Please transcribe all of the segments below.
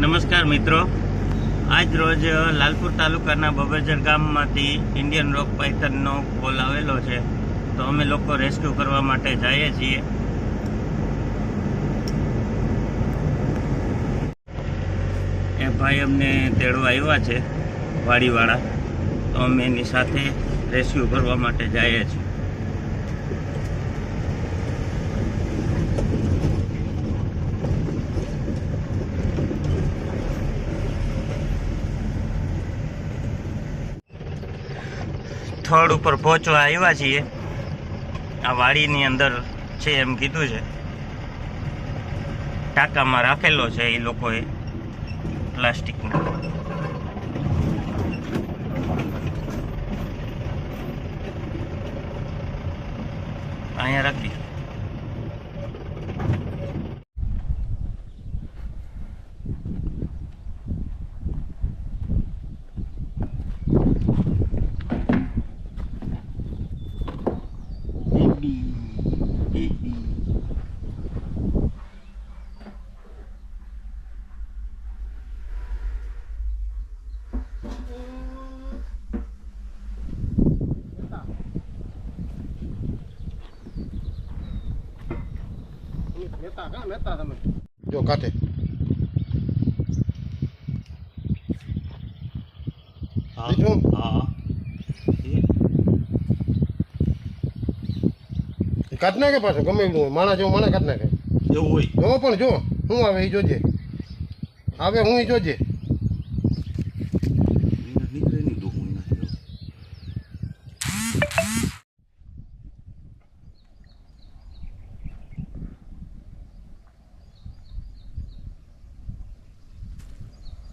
નમસ્કાર મિત્રો. આજ રોજ લાલપુર તાલુકાના બબરજર ગામમાંથી ઇન્ડિયન રોક પાઇથનનો કોલ આવેલો છે. તો અમે લોકો રેસ્ક્યુ કરવા માટે જઈએ છીએ. એ ભાઈ અમને તેડવા આવ્યા છે, વાડીવાળા. તો અમે એની સાથે રેસ્ક્યુ કરવા માટે જઈએ છીએ. સ્થળ ઉપર પહોંચવા આવ્યા છીએ. આ વાડીની અંદર છે એમ કીધું છે. ટાંકામાં રાખેલો છે એ લોકોએ પ્લાસ્ટિકનો. અહીંયા રાખી જો કાંઠે. બીજું? હા. એ કાઢ નાખે પાછો ગમે એવું માણા જેવું માણા કાઢ નાખે. એવું હોય. જો પણ જો હું આવે એ જોજે. આવે હું એ જોજે.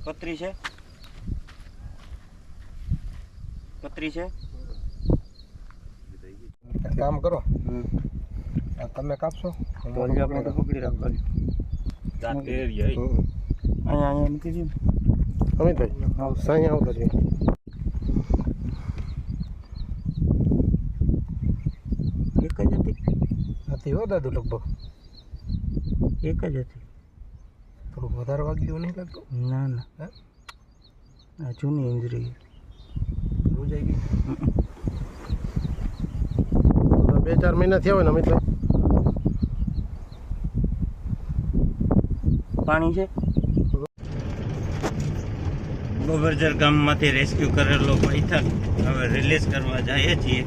પતરી છે? પતરી છે? કામ કરો. આ તમે કાપશો? આપણે તો પકડી રાખવાની. જાતે અહીંયા અહીંયા મૂકી દઈએ અમિતભાઈ સાંઈ આવતો છે એક જ હતી? નથી હો દાદુ લગભગ. એક જ હતી. થોડુંક વધારે વાગ્યું નહીં લાગતું? ના ના. આ જૂની ઇન્જરી રોજાઈ ગઈ? તો બે ચાર મહિના થયા હોય ને તો પાણી છે? ગોબરજર ગામમાંથી રેસ્ક્યુ કરેલો પૈથક હવે રિલીઝ કરવા જઈએ છીએ.